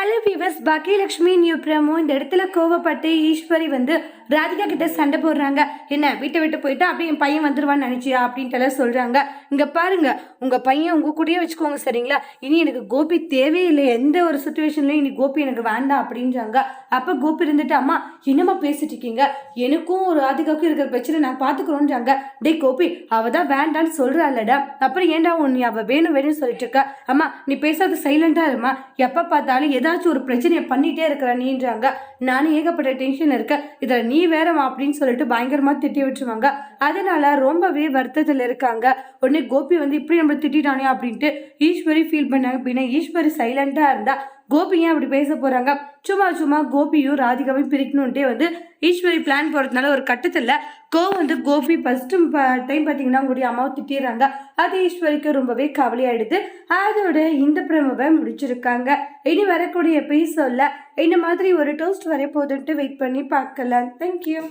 Hello viewers Baakiyalakshmi new promo. இந்த இடத்துல கோவப்பட்டு ஈஸ்வரி வந்து ராதிகா கிட்ட சண்டை போடுறாங்க. என்ன வீட்டை விட்டு போயிட்டு? அப்படியே என் பையன் வந்துடுவான்னு நினைச்சியா? அப்படின்ட்டு எல்லாம் சொல்கிறாங்க இங்கே பாருங்க உங்கள் பையன் உங்கள் கூடயே வச்சுக்கோங்க சரிங்களா? இனி எனக்கு கோபி தேவையில்லை. எந்த ஒரு சுச்சுவேஷன்லையும் இனி கோபி எனக்கு வேண்டாம் அப்படின்றாங்க. அப்போ கோபி இருந்துட்டு அம்மா என்னம்மா பேசிட்டு இருக்கீங்க? எனக்கும் ஒரு ராதிகாவுக்கும் இருக்கிற பிரச்சனை நான் பார்த்துக்கிறோன்றாங்க டேய் கோபி அவ தான் வேண்டான்னு சொல்றாளடா. அப்புறம் ஏன்டா உன் நீ அவள் வேணும் வேணும்னு சொல்லிட்டு இருக்க? அம்மா நீ பேசாத சைலண்டாக இருமா எப்போ பார்த்தாலும் எதை ஏதாச்சும் ஒரு பிரச்சனையை பண்ணிகிட்டே இருக்கிற நீன்றாங்க. நானும் ஏகப்பட்ட டென்ஷன் இருக்க இதில் நீ வேறமா அப்படின்னு சொல்லிட்டு பயங்கரமாக திட்டி விட்டுருவாங்க. அதனால ரொம்பவே வருத்தத்தில் இருக்காங்க. உடனே கோபி வந்து இப்படி நம்ம திட்டானே அப்படின்ட்டு ஈஸ்வரி ஃபீல் பண்ணாங்க பின்ன ஈஸ்வரி சைலண்ட்டாக இருந்தால் கோபி ஏன் அப்படி பேச போகிறாங்க சும்மா சும்மா கோபியும் ராதிகாவையும் பிரிக்கணுன்ட்டே வந்து ஈஸ்வரி பிளான் போகிறதுனால ஒரு கட்டத்தில் கோ வந்து கோபி ஃபஸ்ட்டு டைம் பார்த்தீங்கன்னா உங்களுடைய அம்மாவை திட்டிடுறாங்க. அது ஈஸ்வரிக்கு ரொம்பவே கவலையாயிடுது. அதோட இந்த பிரமவை முடிச்சிருக்காங்க. இனி வரக்கூடிய எபிசோட்ல இந்த மாதிரி ஒரு டோஸ்ட் வரைய போதுன்ட்டு வெயிட் பண்ணி பார்க்கலாம். தேங்க்யூ